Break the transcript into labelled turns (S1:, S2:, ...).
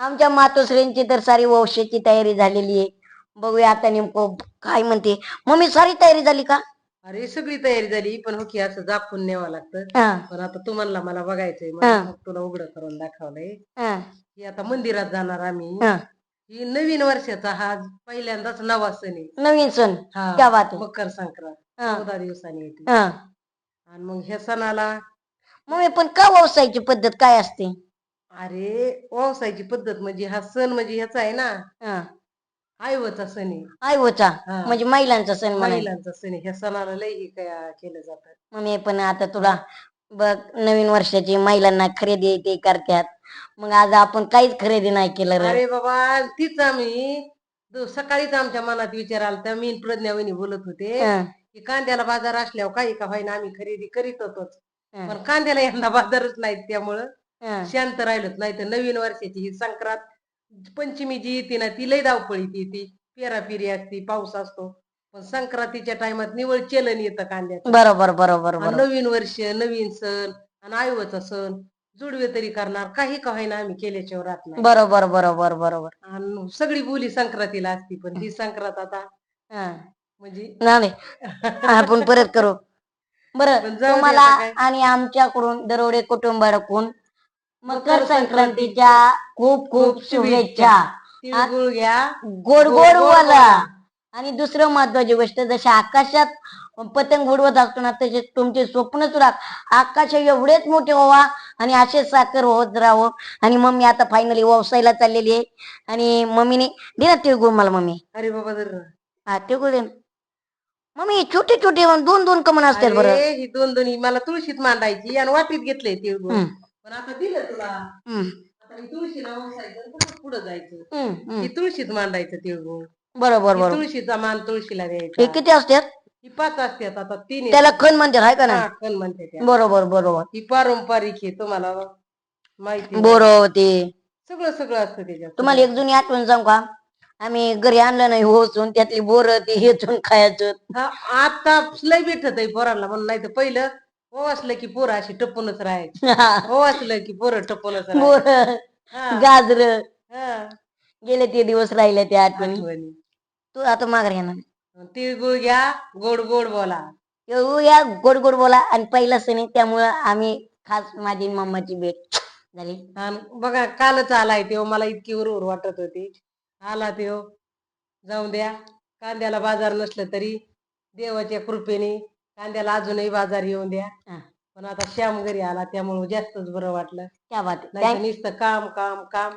S1: आमच्या मातोश्रींची तर सारी वंशाची तयारी झालेली आहे. बघूया आता नेमकं काय म्हणते. मम्मी सारी तयारी झाली का?
S2: अरे सगळी तयारी झाली. पण हो की असं जापून न्यावं लागतं.
S1: हा,
S2: पण आता तू म्हणला मला बघायचंय. म्हणून मग तुला उघडं करून दाखवलंय.
S1: हा,
S2: की आता मंदिरात जाणार आम्ही.
S1: हा.
S2: ही नवीन वर्षाचा हा पहिल्यांदाच नवा सण आहे.
S1: नवीन सण.
S2: हा,
S1: क्या बात आहे.
S2: मकर संक्रांत.
S1: हा,
S2: चौदा दिवसांनी येते
S1: हा.
S2: आणि मग ह्या सणाला
S1: मम्मी पण का व्यवसायाची पद्धत काय असते?
S2: अरे व्यवसायाची पद्धत म्हणजे हा सण म्हणजे ह्याचा आहे ना.
S1: हा,
S2: आईवचा सण आहे.
S1: आईवचा?
S2: हा.
S1: म्हणजे महिलांचा सण
S2: महिलांचा सण आहे. ह्या सणाला लय हे काय केलं जातं
S1: मम्मी पण आता तुला बघ नवीन वर्षाची महिलांना खरेदी ते करतात. मग आज आपण काहीच खरेदी नाही केलं रे.
S2: अरे बाबा तीच आम्ही दो- सकाळीच आमच्या मनात विचार आला तर मी प्रज्ञावणी बोलत होते
S1: हा,
S2: की कांद्याला बाजार असल्यावर काही का होईना आम्ही खरेदी करीत होतोच.
S1: हा,
S2: पण कांद्याला यंदा बाजारच नाहीत त्यामुळं.
S1: हा.
S2: शांत राहिलोच नाही तर नवीन वर्षाची ही संक्रांत पंचमी जी येते ना ती लय धावपळीत येते. पेरापिरी असते पाऊस असतो. पण संक्रांतीच्या टायमात निवळ चलन येतं कांद्याचं.
S1: बरोबर बरोबर
S2: नवीन वर्ष नवीन सण आणि आयुवाचा सण जुडवे तरी करणार काही का होईना आम्ही राहत नाही.
S1: बरोबर बरोबर बरोबर.
S2: आणि सगळी बोली संक्रांतीला असती पण ही. संक्रांत आता
S1: हा.
S2: म्हणजे
S1: नाही. आपण परत करू. बरं
S2: पण जाऊ दे
S1: तुम्हाला
S2: आता काय.
S1: आणि आमच्याकडून दरोडे कुटुंबाकडून मकर संक्रांतीच्या खूप खूप
S2: शुभेच्छा. तिळगुळ घ्या.
S1: गोड
S2: गोड
S1: बोला. आणि दुसरं महत्वाची गोष्ट जशी आकाशात पतंग उडवत असतो ना तसे तुमचे स्वप्नच राख आकाश एवढेच मोठे व्हावा आणि असे साखर होत राहावं. आणि मम्मी आता फायनली व्यवसायाला चाललेली आहे. आणि मम्मीने दे ना तिळगुळ मला मम्मी.
S2: अरे बाबा जर
S1: हा तिळगुळ दे ना. मम्मी छोटे छोटे दोन दोन कमन असतात बरं.
S2: अरे ही दोन दोन्ही मला तुळशीत मांडायची आणि वाटीत घेतलंय तिळगुळ.
S1: हम्म,
S2: पण आता दिलं तुला. आता ही तुळशीला वंसायचं पुढे जायचं. ही तुळशीत मांडायचं तिळगुळ
S1: बरोबर
S2: ही
S1: बरोबर.
S2: तुळशीचा मान तुळशीला
S1: हे
S2: द्यायचा
S1: किती असतात
S2: ही पाच असतात आता तीन.
S1: त्याला खण म्हणतात हाय का ना
S2: हा, खण म्हणते त्या
S1: बरोबर बरोबर.
S2: ही पारंपरिक आहे तुम्हाला माहिती
S1: बरोबर ते.
S2: सगळं सगळं असतं त्याच्यात.
S1: तुम्हाला एक जुनी आठवण सांगू का? आम्ही घरी आणलं नाही होचून त्यातली बोर ते हेचून खायचं.
S2: हा, आता लय भेटत आहे पोरांना म्हणून नाही तर पहिलं हो असलं की पोरं अशी टपूनच राहायची. हो. असलं की पोरं टपूनच
S1: बोर
S2: राहायची.
S1: गाजर.
S2: हा,
S1: गेले ते दिवस राहिले त्या आठवणी.
S2: आठवणी.
S1: तू आता माघार घेणार
S2: तिळगुळ घ्या गोड गोड बोला.
S1: येऊया गोड गोड बोला. आणि पहिला सण आहे त्यामुळं आम्ही खास माझी मम्माची भेट झाली.
S2: आणि बघा कालच आलाय तेव्हा मला इतकी उरवर वाटत होती. आला तेव जाऊन द्या. कांद्याला बाजार नसलं तरी देवाच्या कृपेने कांद्याला अजूनही बाजार येऊन द्या.
S1: हा.
S2: पण आता श्याम घरी आला त्यामुळे जास्तच बरं वाटलं.
S1: बात
S2: नुसतं काम काम काम.